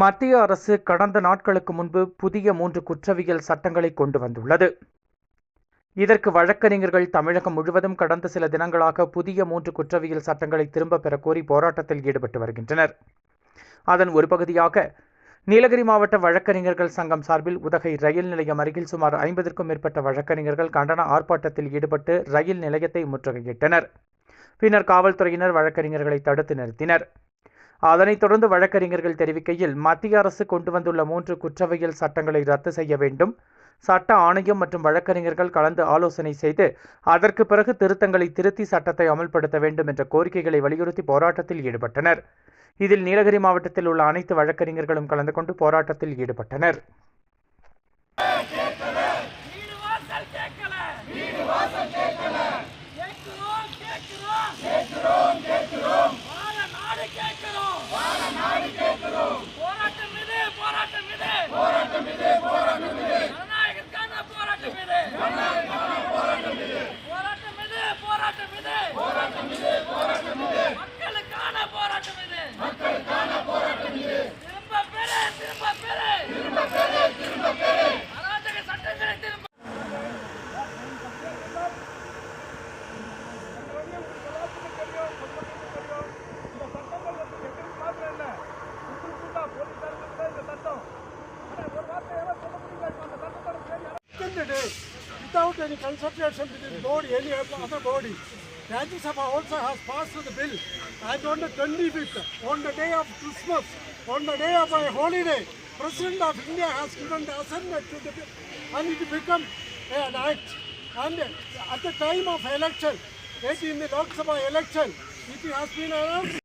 மத்திய அரசு கடந்த நாட்களுக்கு முன்பு புதிய மூன்று குற்றவியல் சட்டங்களை கொண்டு வந்துள்ளது. இதற்கு வழக்கறிஞர்கள் தமிழகம் முழுவதும் கடந்த சில தினங்களாக புதிய மூன்று குற்றவியல் சட்டங்களை திரும்பப் பெற கோரி போராட்டத்தில் ஈடுபட்டு வருகின்றனர். அதன் ஒரு பகுதியாக நீலகிரி மாவட்ட வழக்கறிஞர்கள் சங்கம் சார்பில் உதகை ரயில் நிலையம் அருகில் சுமார் ஐம்பதற்கும் மேற்பட்ட வழக்கறிஞர்கள் கண்டன ஆர்ப்பாட்டத்தில் ஈடுபட்டு ரயில் நிலையத்தை முற்றுகையிட்டனர். பின்னர் காவல்துறையினர் வழக்கறிஞர்களை தடுத்து நிறுத்தினர். அதனைத் தொடர்ந்து வழக்கறிஞர்கள் தெரிவிக்கையில் மத்திய அரசு கொண்டு வந்துள்ள மூன்று குற்றவியல் சட்டங்களை ரத்து செய்ய வேண்டும். சட்ட ஆணையம் மற்றும் வழக்கறிஞர்கள் கலந்து ஆலோசனை செய்து அதற்கு பிறகு திருத்தங்களை திருத்தி சட்டத்தை அமல்படுத்த வேண்டும் என்ற கோரிக்கைகளை வலியுறுத்தி போராட்டத்தில் ஈடுபட்டனர். இதில் நீலகிரி மாவட்டத்தில் உள்ள அனைத்து வழக்கறிஞர்களும் கலந்து கொண்டு போராட்டத்தில் ஈடுபட்டனர். Without any consultation with the board, any other body. Rajya Sabha also has passed the bill and on the 25th, on the day of Christmas, on the day of a holiday, President of India has given the assent to the bill and it become an act. And at the time of election, in the Lok Sabha election, it has been announced